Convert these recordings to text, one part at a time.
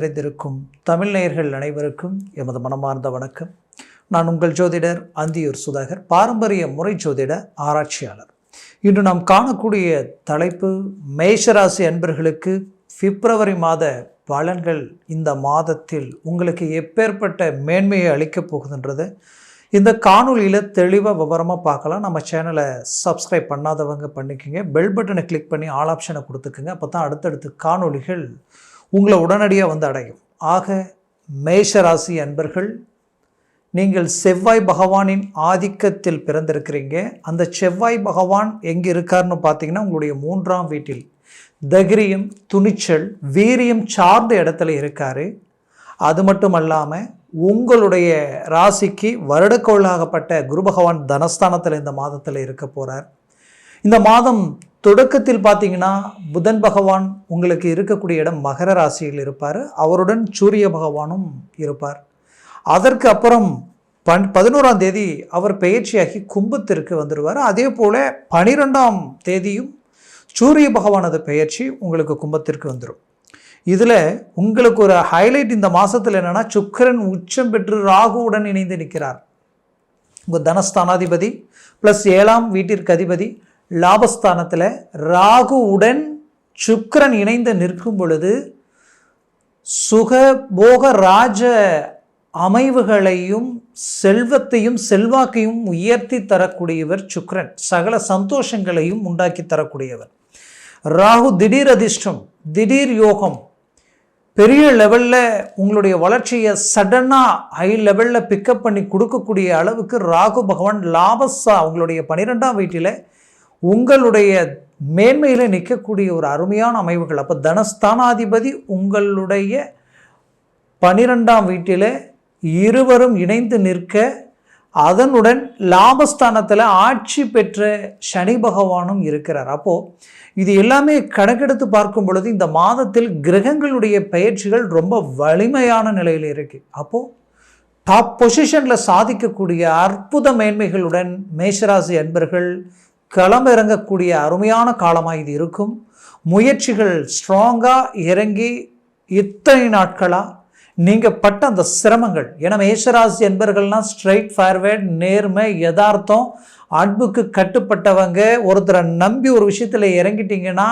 நிறைந்திருக்கும் தமிழ் நேயர்கள் அனைவருக்கும் எமது மனமார்ந்த வணக்கம். நான் உங்கள் ஜோதிடர் அந்தியூர் சுதாகர் பாரம்பரிய முறை ஜோதிட ஆராய்ச்சியாளர். இன்று நாம் காணக்கூடிய தலைப்பு மேஷராசி அன்பர்களுக்கு பிப்ரவரி மாத பலன்கள் இந்த மாதத்தில் உங்களுக்கு எப்பேற்பட்ட மேன்மையை அளிக்கப் போகுதுன்றது இந்த காணொலியில் தெளிவாக விவரமாக பார்க்கலாம். நம்ம சேனலை சப்ஸ்கிரைப் பண்ணாதவங்க பண்ணிக்கோங்க. பெல் பட்டனை கிளிக் பண்ணி ஆல் ஆப்ஷனை கொடுத்துக்குங்க. அப்போ தான் அடுத்தடுத்து காணொளிகள் உங்களை உடனடியாக வந்து அடையும். ஆக மேஷராசி அன்பர்கள் நீங்கள் செவ்வாய் பகவானின் ஆதிக்கத்தில் பிறந்திருக்கிறீங்க. அந்த செவ்வாய் பகவான் எங்கே இருக்காருன்னு பார்த்தீங்கன்னா உங்களுடைய மூன்றாம் வீட்டில். தகிரியம் துணிச்சல் வீரியம் சார்ந்த இடத்துல இருக்கார். அது மட்டும் அல்லாமல் உங்களுடைய ராசிக்கு வருடக்கோளாகப்பட்ட குரு பகவான் தனஸ்தானத்தில் இந்த மாதத்தில் இருக்க போகிறார் இந்த மாதம் தொடக்கத்தில் பார்த்தீங்கன்னா புதன் பகவான் உங்களுக்கு இருக்கக்கூடிய இடம் மகர ராசியில் இருப்பார். அவருடன் சூரிய பகவானும் இருப்பார். அதற்கு அப்புறம் பன் பதினோராம் தேதி அவர் பெயர்ச்சியாகி கும்பத்திற்கு வந்துடுவார் அதே போல் பனிரெண்டாம் தேதியும் சூரிய பகவானது பெயர்ச்சி உங்களுக்கு கும்பத்திற்கு வந்துடும் இதில் உங்களுக்கு ஒரு ஹைலைட் இந்த மாதத்தில் என்னென்னா சுக்கரன் உச்சம் பெற்று ராகுவுடன் இணைந்து நிற்கிறார். உங்கள் தனஸ்தானாதிபதி ப்ளஸ் ஏழாம் வீட்டிற்கு அதிபதி லாபஸ்தானத்தில் ராகுவுடன் சுக்கரன் இணைந்து நிற்கும் பொழுது சுக போக ராஜ அமைவுகளையும் செல்வத்தையும் செல்வாக்கையும் உயர்த்தி தரக்கூடியவர் சுக்கரன். சகல சந்தோஷங்களையும் உண்டாக்கி தரக்கூடியவர். ராகு திடீர் அதிர்ஷ்டம் திடீர் யோகம். பெரிய லெவலில் உங்களுடைய வளர்ச்சியை சடனாக ஹை லெவலில் பிக்கப் பண்ணி கொடுக்கக்கூடிய அளவுக்கு ராகு பகவான் லாபஸா உங்களுடைய பன்னிரெண்டாம் வீட்டில் உங்களுடைய மேன்மையில் நிற்கக்கூடிய ஒரு அருமையான அமைவுகள். அப்போ தனஸ்தானாதிபதி உங்களுடைய பனிரெண்டாம் வீட்டில் இருவரும் இணைந்து நிற்க அதனுடன் லாபஸ்தானத்தில் ஆட்சி பெற்ற சனி பகவானும் இருக்கிறார். அப்போது இது எல்லாமே கணக்கெடுத்து பார்க்கும் பொழுது இந்த மாதத்தில் கிரகங்களுடைய பயிற்சிகள் ரொம்ப வலிமையான நிலையில் இருக்குது அப்போது டாப் பொசிஷனில் சாதிக்கக்கூடிய அற்புத மேன்மைகளுடன் மேஷராசி அன்பர்கள் களமிறங்கக்கூடிய அருமையான காலமாக இது இருக்கும். முயற்சிகள் ஸ்ட்ராங்காக இறங்கி இத்தனை நாட்களாக நீங்கள் பட்ட அந்த சிரமங்கள். ஏன்னா மேஷராசி என்பர்கள்லாம் ஸ்ட்ரைட் ஃபார்வேர்ட் நேர்மை யதார்த்தம் அன்புக்கு கட்டுப்பட்டவங்க ஒருத்தரை நம்பி ஒரு விஷயத்தில் இறங்கிட்டீங்கன்னா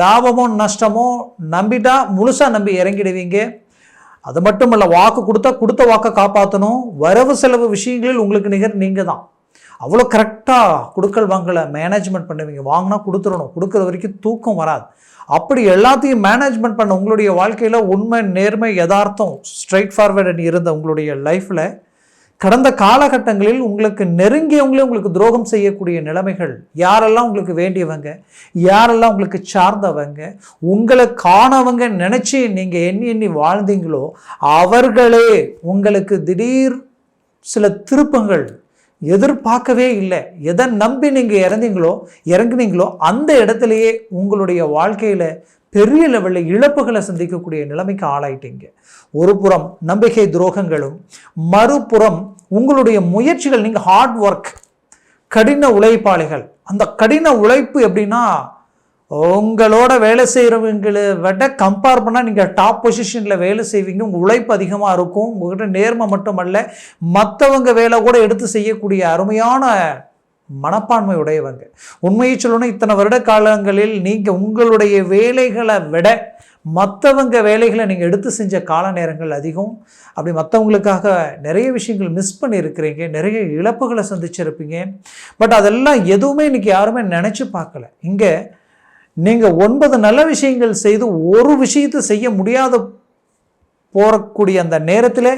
லாபமோ நஷ்டமோ நம்பிட்டா முழுசாக நம்பி இறங்கிடுவீங்க. அது மட்டும் இல்லை வாக்கு கொடுத்தா கொடுத்த வாக்கை காப்பாற்றணும் வரவு செலவு விஷயங்களில் உங்களுக்கு நிகர் நீங்கள் தான் அவ்வளோ கரெக்டாக கொடுக்கல் வாங்கலை மேனேஜ்மெண்ட் பண்ணுவீங்க. வாங்கினா கொடுத்துடணும். கொடுக்குற வரைக்கும் தூக்கம் வராது. அப்படி எல்லாத்தையும் மேனேஜ்மெண்ட் பண்ண உங்களுடைய வாழ்க்கையில் உண்மை நேர்மை யதார்த்தம் ஸ்ட்ரைட் ஃபார்வர்டு இருந்த உங்களுடைய லைஃப்பில் கடந்த காலகட்டங்களில் உங்களுக்கு நெருங்கியவங்களே உங்களுக்கு துரோகம் செய்யக்கூடிய நிலைமைகள் யாரெல்லாம் உங்களுக்கு வேண்டியவங்க யாரெல்லாம் உங்களுக்கு சார்ந்தவங்க உங்களை காணவங்க நினச்சி நீங்கள் எண்ணி எண்ணி வாழ்ந்தீங்களோ அவர்களே உங்களுக்கு திடீர் சில திருப்பங்கள் எதிர்பார்க்கவே இல்லை. எதை நம்பி நீங்கள் இறந்தீங்களோ இறங்குனீங்களோ அந்த இடத்துலையே உங்களுடைய வாழ்க்கையில் பெரிய லெவலில் இழப்புகளை சந்திக்கக்கூடிய நிலைமைக்கு ஆளாயிட்டீங்க. ஒரு புறம் நம்பிக்கை துரோகங்களும் மறுபுறம் உங்களுடைய முயற்சிகள் நீங்கள் ஹார்ட் ஒர்க் கடின உழைப்பாளிகள். அந்த கடின உழைப்பு எப்படின்னா உங்களோட வேலை செய்கிறவங்களை விட கம்பேர் பண்ணால் நீங்கள் டாப் பொசிஷனில் வேலை செய்வீங்க. உங்கள் உழைப்பு அதிகமாக இருக்கும். உங்கள்கிட்ட நேர்மை மட்டுமல்ல மற்றவங்க வேலை கூட எடுத்து செய்யக்கூடிய அருமையான மனப்பான்மை உடையவங்க. உண்மையை சொல்லணும் இத்தனை வருட காலங்களில் நீங்கள் உங்களுடைய வேலைகளை விட மற்றவங்க வேலைகளை நீங்கள் எடுத்து செஞ்ச கால நேரங்கள் அதிகம். அப்படி மற்றவங்களுக்காக நிறைய விஷயங்கள் மிஸ் பண்ணியிருக்கிறீங்க. நிறைய இழப்புகளை சந்திச்சிருப்பீங்க. பட் அதெல்லாம் எதுவுமே இன்றைக்கி யாருமே நினச்சி பார்க்கல. இங்கே நீங்கள் ஒன்பது நல்ல விஷயங்கள் செய்து ஒரு விஷயத்தை செய்ய முடியாத போகக்கூடிய அந்த நேரத்தில்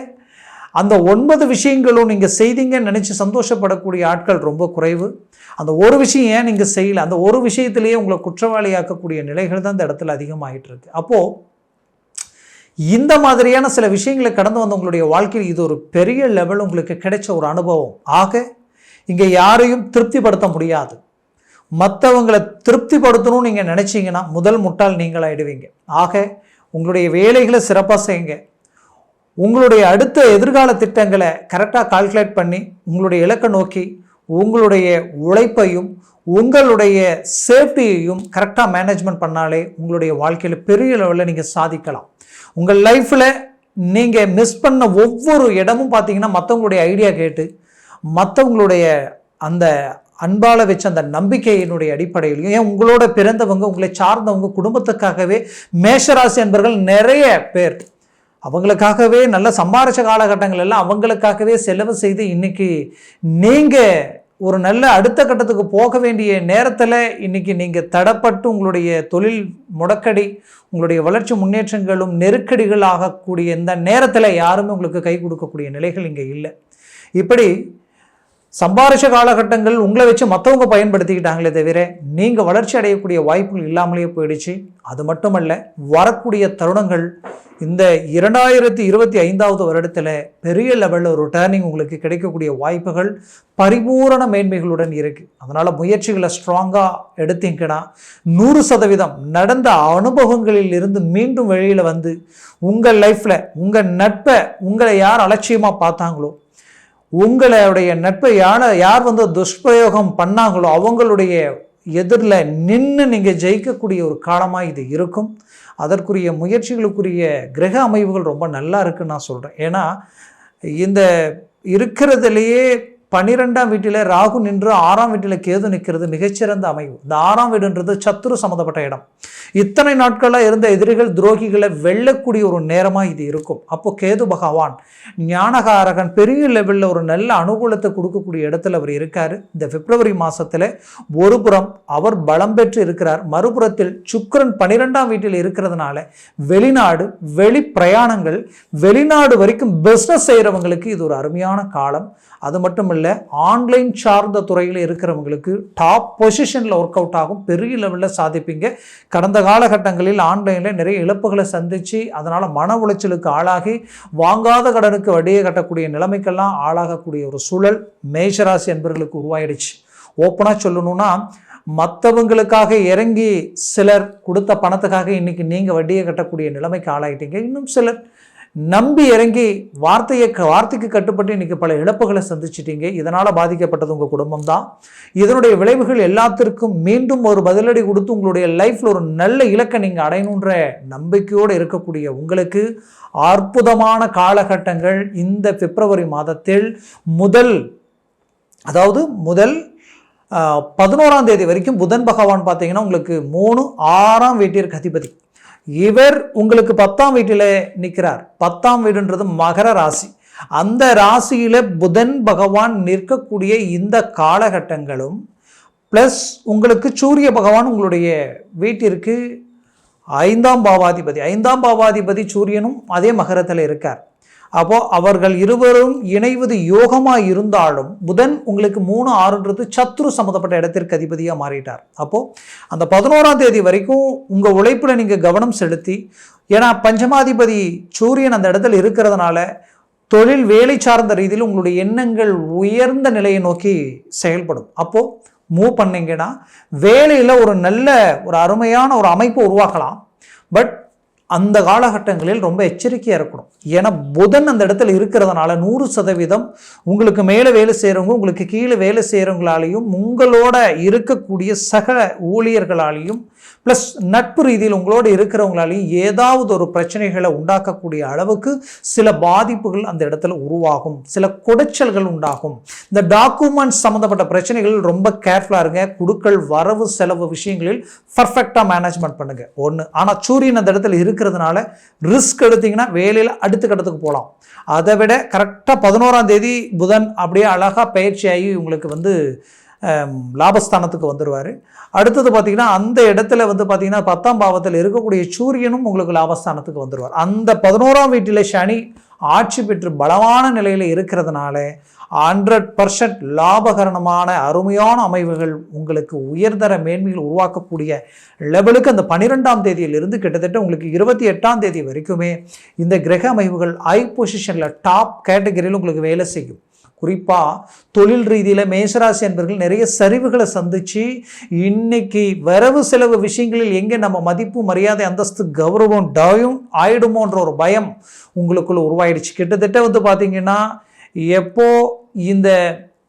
அந்த ஒன்பது விஷயங்களும் நீங்கள் செய்தீங்கன்னு நினச்சி சந்தோஷப்படக்கூடிய ஆட்கள் ரொம்ப குறைவு. அந்த ஒரு விஷயம் ஏன் நீங்கள் செய்யலை? அந்த ஒரு விஷயத்திலேயே உங்களை குற்றவாளியாக்கக்கூடிய நிலைகள் தான் இந்த இடத்துல அதிகமாகிட்டு இருக்கு. அப்போது இந்த மாதிரியான சில விஷயங்களை கடந்து வந்த உங்களுடைய வாழ்க்கையில் இது ஒரு பெரிய லெவல் உங்களுக்கு கிடைச்ச ஒரு அனுபவம். ஆக இங்கே யாரையும் திருப்திப்படுத்த முடியாது. மற்றவங்களை திருப்திப்படுத்தணும்னு நீங்கள் நினச்சிங்கன்னா முதல் முட்டால் நீங்களாகிடுவீங்க ஆக உங்களுடைய வேலைகளை சிறப்பாக செய்யுங்க. உங்களுடைய அடுத்த எதிர்கால திட்டங்களை கரெக்டாக கால்குலேட் பண்ணி உங்களுடைய இலக்கை நோக்கி உங்களுடைய உழைப்பையும் உங்களுடைய சேஃப்டியையும் கரெக்டாக மேனேஜ்மெண்ட் பண்ணாலே உங்களுடைய வாழ்க்கையில் பெரிய லெவலில் நீங்கள் சாதிக்கலாம். உங்கள் லைஃப்பில் நீங்கள் மிஸ் பண்ண ஒவ்வொரு இடமும் பார்த்தீங்கன்னா மற்றவங்களுடைய ஐடியா கேட்டு மற்றவங்களுடைய அந்த அன்பால வச்ச அந்த நம்பிக்கையினுடைய அடிப்படையிலையும் ஏன் உங்களோட பிறந்தவங்க உங்களை சார்ந்தவங்க குடும்பத்துக்காகவே மேஷராசி என்பவர்கள் நிறைய பேர். அவங்களுக்காகவே நல்ல சம்பாரிச்ச காலகட்டங்கள் எல்லாம் அவங்களுக்காகவே செலவு செய்து இன்னைக்கு நீங்கள் ஒரு நல்ல அடுத்த கட்டத்துக்கு போக வேண்டிய நேரத்தில் இன்னைக்கு நீங்கள் தடப்பட்டு உங்களுடைய தொழில் முடக்கடி உங்களுடைய வளர்ச்சி முன்னேற்றங்களும் நெருக்கடிகள் ஆகக்கூடிய இந்த நேரத்தில் யாருமே உங்களுக்கு கை கொடுக்கக்கூடிய நிலைகள் இங்கே இல்லை. இப்படி சம்பாரிச்ச காலகட்டங்கள் உங்களை வச்சு மற்றவங்க பயன்படுத்திக்கிட்டாங்களே தவிர நீங்கள் வளர்ச்சி அடையக்கூடிய வாய்ப்புகள் இல்லாமலேயே போயிடுச்சு. அது மட்டுமல்ல வரக்கூடிய தருணங்கள் இந்த இரண்டாயிரத்தி இருபத்தி ஐந்தாவது வருடத்தில் பெரிய லெவலில் ஒரு டேர்னிங் உங்களுக்கு கிடைக்கக்கூடிய வாய்ப்புகள் பரிபூரண மேன்மைகளுடன் இருக்குது அதனால் முயற்சிகளை ஸ்ட்ராங்காக எடுத்தீங்கன்னா நூறு சதவீதம் நடந்த அனுபவங்களில் இருந்து மீண்டும் வெளியில் வந்து உங்கள் லைஃப்பில் உங்கள் நட்பை உங்களை யார் அலட்சியமாக பார்த்தாங்களோ உங்களுடைய நட்பை யார யார் வந்து துஷ்பிரயோகம் பண்ணாங்களோ அவங்களுடைய எதிரில் நின்று நீங்கள் ஜெயிக்கக்கூடிய ஒரு காலமாக இது இருக்கும். அதற்குரிய முயற்சிகளுக்குரிய கிரக அமைவுகள் ரொம்ப நல்லா இருக்குன்னு நான் சொல்கிறேன் ஏன்னா இந்த இருக்கிறதுலையே பன்னிரெண்டாம் வீட்டில் ராகு நின்று ஆறாம் வீட்டில் கேது நிற்கிறது மிகச்சிறந்த அமைவு. இந்த ஆறாம் வீடுன்றது சத்துரு சம்மந்தப்பட்ட இடம். இத்தனை நாட்களாக இருந்த எதிரிகள் துரோகிகளை வெல்லக்கூடிய ஒரு நேரமாக இது இருக்கும். அப்போ கேது பகவான் ஞானகாரகன் பெரிய லெவலில் ஒரு நல்ல அனுகூலத்தை கொடுக்கக்கூடிய இடத்துல அவர் இருக்கார். இந்த பிப்ரவரி மாதத்தில் ஒரு புறம் அவர் பலம் பெற்று இருக்கிறார். மறுபுறத்தில் சுக்கரன் பன்னிரெண்டாம் வீட்டில் இருக்கிறதுனால வெளிநாடு வெளி பிரயாணங்கள் வெளிநாடு வரைக்கும் பிஸ்னஸ் செய்கிறவங்களுக்கு இது ஒரு அருமையான காலம். அது மட்டும் இல்லை ஆன்லைன் சார்ந்த துறையில் இருக்கிறவங்களுக்கு டாப் பொசிஷனில் ஒர்க் அவுட் ஆகும். பெரிய லெவலில் சாதிப்பீங்க. கடந்த காலகட்டங்களில் ஆன்லைனில் நிறைய இழப்புகளை சந்தித்து அதனால் மன உளைச்சலுக்கு ஆளாகி வாங்காத கடனுக்கு வட்டியை கட்டக்கூடிய நிலைமைக்கெல்லாம் ஆளாகக்கூடிய ஒரு சூழல் மேஷராசி என்பவர்களுக்கு உருவாயிடுச்சு. ஓப்பனாக சொல்லணும்னா மற்றவங்களுக்காக இறங்கி சிலர் கொடுத்த பணத்துக்காக இன்னைக்கு நீங்கள் வட்டியை கட்டக்கூடிய நிலைமைக்கு ஆளாகிட்டீங்க இன்னும் சிலர் நம்பி இறங்கி வார்த்தையை வார்த்தைக்கு கட்டுப்பட்டு இன்னைக்கு பல இழப்புகளை சந்திச்சிட்டீங்க. இதனால் பாதிக்கப்பட்டது உங்கள் குடும்பம் தான் இதனுடைய விளைவுகள் எல்லாத்திற்கும் மீண்டும் ஒரு பதிலடி கொடுத்து உங்களுடைய லைஃப்பில் ஒரு நல்ல இலக்கை நீங்கள் அடையணுன்ற நம்பிக்கையோடு இருக்கக்கூடிய உங்களுக்கு அற்புதமான காலகட்டங்கள் இந்த பிப்ரவரி மாதத்தில் முதல் அதாவது முதல் பதினோராம் தேதி வரைக்கும் புதன் பகவான் பார்த்தீங்கன்னா உங்களுக்கு மூணு ஆறாம் வீட்டிற்கு அதிபதி. இவர் உங்களுக்கு பத்தாம் வீட்டில் நிற்கிறார். பத்தாம் வீடுன்றது மகர ராசி. அந்த ராசியில் புதன் பகவான் நிற்கக்கூடிய இந்த காலகட்டங்களும் ப்ளஸ் உங்களுக்கு சூரிய பகவான் உங்களுடைய வீட்டிற்கு ஐந்தாம் பாவாதிபதி ஐந்தாம் பாவாதிபதி சூரியனும் அதே மகரத்தில் இருக்கார். அப்போ அவர்கள் இருவரும் இணைவது யோகமாக இருந்தாலும் புதன் உங்களுக்கு மூணு ஆறுன்றது சத்ரு சம்மந்தப்பட்ட இடத்திற்கு அதிபதியாக மாறிட்டார். அப்போ அந்த பதினோராம் தேதி வரைக்கும் உங்கள் உழைப்பில் நீங்கள் கவனம் செலுத்தி ஏன்னா பஞ்சமாதிபதி சூரியன் அந்த இடத்துல இருக்கிறதுனால தொழில் வேலை சார்ந்த ரீதியில் உங்களுடைய எண்ணங்கள் உயர்ந்த நிலையை நோக்கி செயல்படும். அப்போது மூவ் பண்ணீங்கன்னா வேலையில் ஒரு நல்ல ஒரு அருமையான ஒரு அமைப்பு உருவாக்கலாம். பட் அந்த காலகட்டங்களில் ரொம்ப எச்சரிக்கையாக இருக்கணும். ஏன்னா புதன் அந்த இடத்துல இருக்கிறதுனால நூறு சதவீதம் உங்களுக்கு மேலே வேலை செய்கிறவங்க உங்களுக்கு கீழே வேலை செய்கிறவங்களாலையும் உங்களோட இருக்கக்கூடிய சக ஊழியர்களாலையும் ப்ளஸ் நட்பு ரீதியில் உங்களோட இருக்கிறவங்களாலையும் ஏதாவது ஒரு பிரச்சனைகளை உண்டாக்கக்கூடிய அளவுக்கு சில பாதிப்புகள் அந்த இடத்துல உருவாகும். சில குடைச்சல்கள் உண்டாகும். இந்த டாக்குமெண்ட்ஸ் சம்மந்தப்பட்ட பிரச்சனைகள் ரொம்ப கேர்ஃபுல்லாக இருங்க. குடுக்கல் வரவு செலவு விஷயங்களில் பர்ஃபெக்டாக மேனேஜ்மெண்ட் பண்ணுங்க. ஒன்று ஆனால் சூரியன் அந்த இடத்துல இருக்க இருக்கிறதுனால ரிஸ்க் எடுத்தீங்கன்னா வேலையில் அடுத்த கட்டத்துக்கு போகலாம். அதை விட கரெக்டாக பதினோராம் தேதி புதன் அப்படியே அழகாக பயிற்சியாகி உங்களுக்கு வந்து லாபஸ்தானத்துக்கு வந்துடுவார் அடுத்தது பார்த்திங்கன்னா அந்த இடத்துல வந்து பார்த்திங்கன்னா பத்தாம் பாவத்தில் இருக்கக்கூடிய சூரியனும் உங்களுக்கு லாபஸ்தானத்துக்கு வந்துடுவார் அந்த பதினோராம் வீட்டில் சனி ஆட்சி பெற்று பலமான நிலையில் இருக்கிறதுனால ஹண்ட்ரட் பர்சன்ட் லாபகரணமான அருமையான அமைவுகள் உங்களுக்கு உயர்தர மேன்மைகள் உருவாக்கக்கூடிய லெவலுக்கு அந்த பன்னிரெண்டாம் தேதியிலிருந்து கிட்டத்தட்ட உங்களுக்கு இருபத்தி எட்டாம் தேதி வரைக்குமே இந்த கிரக அமைவுகள் ஹை பொசிஷனில் டாப் கேட்டகரியில் உங்களுக்கு வேலை செய்யும். குறிப்பாக தொழில் ரீதியில் மேசராசி என்பர்கள் நிறைய சரிவுகளை சந்தித்து இன்னைக்கு வரவு செலவு விஷயங்களில் எங்கே நம்ம மதிப்பு மரியாதை அந்தஸ்து கௌரவம் டயம் ஆயிடுமோன்ற ஒரு பயம் உங்களுக்குள்ள உருவாயிடுச்சு. கிட்டத்தட்ட வந்து பார்த்திங்கன்னா எப்போது இந்த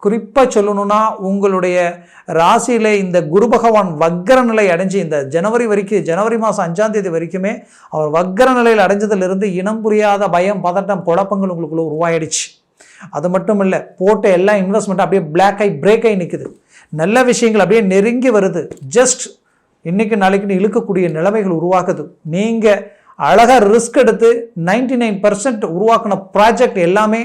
குறிப்பாக சொல்லணும்னா உங்களுடைய ராசியில் இந்த குரு பகவான் வக்கர நிலை அடைஞ்சு இந்த ஜனவரி வரைக்கும் ஜனவரி மாதம் அஞ்சாம் தேதி வரைக்குமே அவர் வக்கர நிலையில் அடைஞ்சதிலிருந்து இனம் புரியாத பயம் பதட்டம் குழப்பங்கள் உங்களுக்குள்ள உருவாயிடுச்சு. அது மட்டும் இல்லை போட்ட எல்லா இன்வெஸ்ட்மெண்ட்டும் அப்படியே பிளாக் ஆகி பிரேக் ஆகி நிற்குது நல்ல விஷயங்கள் அப்படியே நெருங்கி வருது. ஜஸ்ட் இன்றைக்கு நாளைக்குன்னு இழுக்கக்கூடிய நிலைமைகள் உருவாக்குது. நீங்கள் அழகாக ரிஸ்க் எடுத்து நைன்டி நைன் பர்சன்ட் உருவாக்கின ப்ராஜெக்ட் எல்லாமே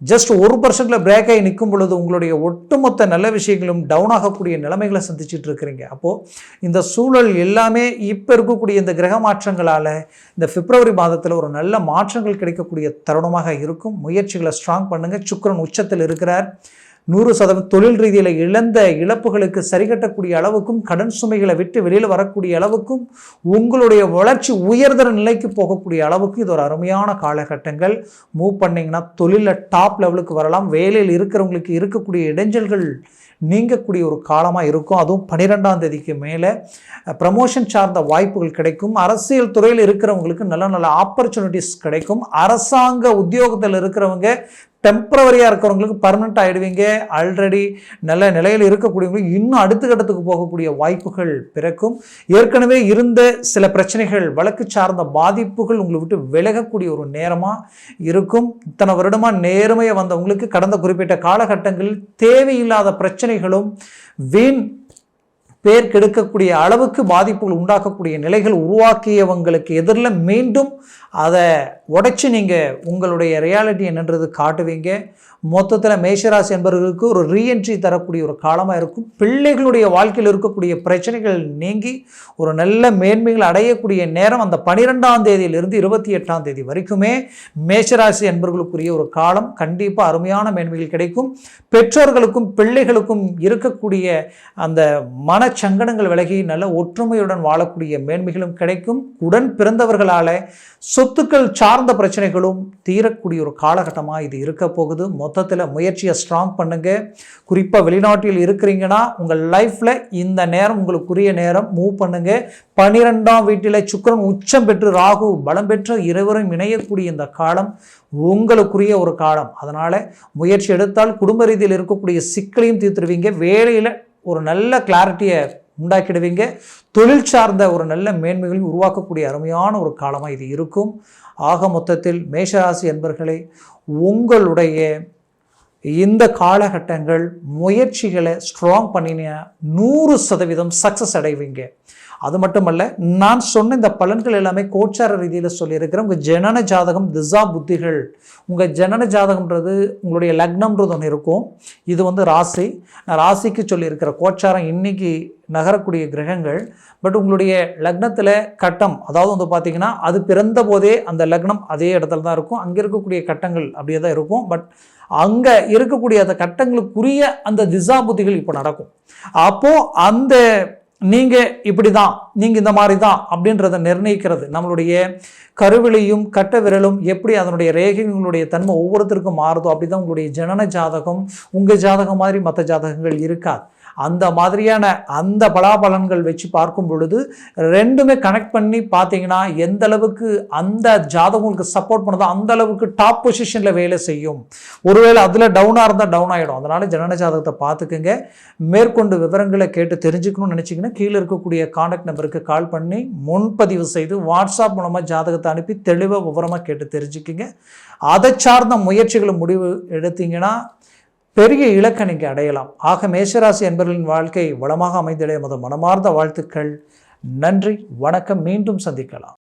ஜஸ்ட் ஒரு பர்சன்டில் பிரேக் ஆகி நிற்கும் பொழுது உங்களுடைய ஒட்டுமொத்த நல்ல விஷயங்களும் டவுன் ஆகக்கூடிய நிலைமைகளை சந்திச்சுட்டு இருக்கிறீங்க. அப்போது இந்த சூழல் எல்லாமே இப்போ இருக்கக்கூடிய இந்த கிரக மாற்றங்களால் இந்த பிப்ரவரி மாதத்தில் ஒரு நல்ல மாற்றங்கள் கிடைக்கக்கூடிய தருணமாக இருக்கும். முயற்சிகளை ஸ்ட்ராங் பண்ணுங்கள் சுக்கரன் உச்சத்தில் இருக்கிறார். நூறு சதவீதம் தொழில் ரீதியில் இழந்த இழப்புகளுக்கு சரிகட்டக்கூடிய அளவுக்கும் கடன் சுமைகளை விட்டு வெளியில் வரக்கூடிய அளவுக்கும் உங்களுடைய வளர்ச்சி உயர்தர நிலைக்கு போகக்கூடிய அளவுக்கு இது ஒரு அருமையான காலகட்டங்கள். மூவ் பண்ணிங்கன்னா தொழிலில் டாப் லெவலுக்கு வரலாம். வேலையில் இருக்கிறவங்களுக்கு இருக்கக்கூடிய இடைஞ்சல்கள் நீங்கக்கூடிய ஒரு காலமாக இருக்கும். அதுவும் பன்னிரெண்டாம் தேதிக்கு மேலே ப்ரமோஷன் சார்ந்த வாய்ப்புகள் கிடைக்கும். அரசியல் துறையில் இருக்கிறவங்களுக்கு நல்ல நல்ல ஆப்பர்ச்சுனிட்டிஸ் கிடைக்கும். அரசாங்க உத்தியோகத்தில் இருக்கிறவங்க டெம்பரவரியாக இருக்கிறவங்களுக்கு பர்மனெண்ட் ஆகிடுவீங்க ஆல்ரெடி நல்ல நிலையில் இருக்கக்கூடியவங்களுக்கு இன்னும் அடுத்த கட்டத்துக்கு போகக்கூடிய வாய்ப்புகள் பிறக்கும். ஏற்கனவே இருந்த சில பிரச்சனைகள் வழக்கு சார்ந்த பாதிப்புகள் உங்களை விட்டு விலகக்கூடிய ஒரு நேரமாக இருக்கும். இத்தனை வருடமாக நேர்மையை வந்தவங்களுக்கு கடந்த குறிப்பிட்ட காலகட்டங்களில் தேவையில்லாத பிரச்சனைகளும் வீண் பேர் கெடுக்கக்கூடிய அளவுக்கு பாதிப்புகள் உண்டாக்கக்கூடிய நிலைகள் உருவாக்கியவங்களுக்கு எதிரில் மீண்டும் அதை உடைச்சி நீங்கள் உங்களுடைய ரியாலிட்டி என்னன்றது காட்டுவீங்க. மொத்தத்தில் மேஷராசி என்பவர்களுக்கு ஒரு ரீஎன்ட்ரி தரக்கூடிய ஒரு காலமாக இருக்கும். பிள்ளைகளுடைய வாழ்க்கையில் இருக்கக்கூடிய பிரச்சனைகள் நீங்கி ஒரு நல்ல மேன்மைகள் அடையக்கூடிய நேரம் அந்த பனிரெண்டாம் தேதியிலிருந்து இருபத்தி எட்டாம் தேதி வரைக்குமே மேஷராசி என்பவர்களுக்குரிய ஒரு காலம் கண்டிப்பாக அருமையான மேன்மைகள் கிடைக்கும். பெற்றோர்களுக்கும் பிள்ளைகளுக்கும் இருக்கக்கூடிய அந்த மனச்சங்கடங்கள் விலகி நல்ல ஒற்றுமையுடன் வாழக்கூடிய மேன்மைகளும் கிடைக்கும். உடன் பிறந்தவர்களால் சொத்துக்கள் சார்ந்த பிரச்சனைகளும் தீரக்கூடிய ஒரு காலகட்டமாக இது இருக்க போகுது. மொத்தத்தில் முயற்சியை ஸ்ட்ராங் பண்ணுங்கள் குறிப்பாக வெளிநாட்டில் இருக்கிறீங்கன்னா உங்கள் லைஃப்பில் இந்த நேரம் உங்களுக்குரிய நேரம். மூவ் பண்ணுங்கள் பனிரெண்டாம் வீட்டில் சுக்கரன் உச்சம் பெற்று ராகு பலம் பெற்ற இருவரும் இணையக்கூடிய இந்த காலம் உங்களுக்குரிய ஒரு காலம். அதனால் முயற்சி எடுத்தால் குடும்ப ரீதியில் இருக்கக்கூடிய சிக்கலையும் தீர்த்துருவீங்க. வேலையில் ஒரு நல்ல கிளாரிட்டியை உண்டாக்கிடுவீங்க. தொழில் சார்ந்த ஒரு நல்ல மேன்மைகளையும் உருவாக்கக்கூடிய அருமையான ஒரு காலமாக இது இருக்கும். ஆக மொத்தத்தில் மேஷராசி என்பர்களை உங்களுடைய இந்த காலகட்டங்கள் முயற்சிகளை ஸ்ட்ராங் பண்ணின நூறு சதவீதம் சக்ஸஸ் அடைவீங்க. அது மட்டுமல்ல நான் சொன்ன இந்த பலன்கள் எல்லாமே கோச்சார ரீதியில் சொல்லியிருக்கிறேன். உங்கள் ஜனன ஜாதகம் திசா புத்திகள். உங்கள் ஜனன ஜாதகம்ன்றது உங்களுடைய லக்னம்ன்றது ஒன்று இருக்கும். இது வந்து ராசி. நான் ராசிக்கு சொல்லியிருக்கிற கோச்சாரம் இன்னைக்கு நகரக்கூடிய கிரகங்கள். பட் உங்களுடைய லக்னத்தில் கட்டம் அதாவது வந்து பார்த்திங்கன்னா அது பிறந்த போதே அந்த லக்னம் அதே இடத்துல தான் இருக்கும். அங்கே இருக்கக்கூடிய கட்டங்கள் அப்படியே தான் இருக்கும். பட் அங்கே இருக்கக்கூடிய அந்த கட்டங்களுக்குரிய அந்த திசா புத்திகள் இப்போ நடக்கும். அப்போது அந்த நீங்கள் இப்படி தான் நீங்கள் இந்த மாதிரி தான் அப்படின்றத நிர்ணயிக்கிறது. நம்மளுடைய கருவிலையும் கட்ட விரலும் எப்படி அதனுடைய ரேகைகளுடைய தன்மை ஒவ்வொருத்தருக்கும் மாறுதோ அப்படி தான் உங்களுடைய ஜனன ஜாதகம் உங்கள் ஜாதகம் மாதிரி மற்ற ஜாதகங்கள் இருக்காது. அந்த மாதிரியான அந்த பலாபலன்கள் வச்சு பார்க்கும் பொழுது ரெண்டுமே கனெக்ட் பண்ணி பார்த்தீங்கன்னா எந்த அளவுக்கு அந்த ஜாதகங்களுக்கு சப்போர்ட் பண்ணதோ அந்த அளவுக்கு டாப் பொசிஷனில் வேலை செய்யும். ஒருவேளை அதில் டவுனாக இருந்தால் டவுன் ஆகிடும் அதனால் ஜனன ஜாதகத்தை பார்த்துக்குங்க. மேற்கொண்டு விவரங்களை கேட்டு தெரிஞ்சுக்கணும்னு நினச்சிங்கன்னா கீழே இருக்கக்கூடிய காண்டாக்ட் நம்பருக்கு கால் பண்ணி முன்பதிவு செய்து வாட்ஸ்அப் மூலமாக ஜாதகத்தை அனுப்பி தெளிவாக விவரமாக கேட்டு தெரிஞ்சுக்கிங்க. அதை சார்ந்த முயற்சிகளை முடிவு எடுத்தீங்கன்னா பெரிய இலக்கை நீங்கள் அடையலாம். ஆக மேஷராசி என்பர்களின் வாழ்க்கை வளமாக அமைந்திடைய மத மனமார்ந்த வாழ்த்துக்கள். நன்றி. வணக்கம். மீண்டும் சந்திக்கலாம்.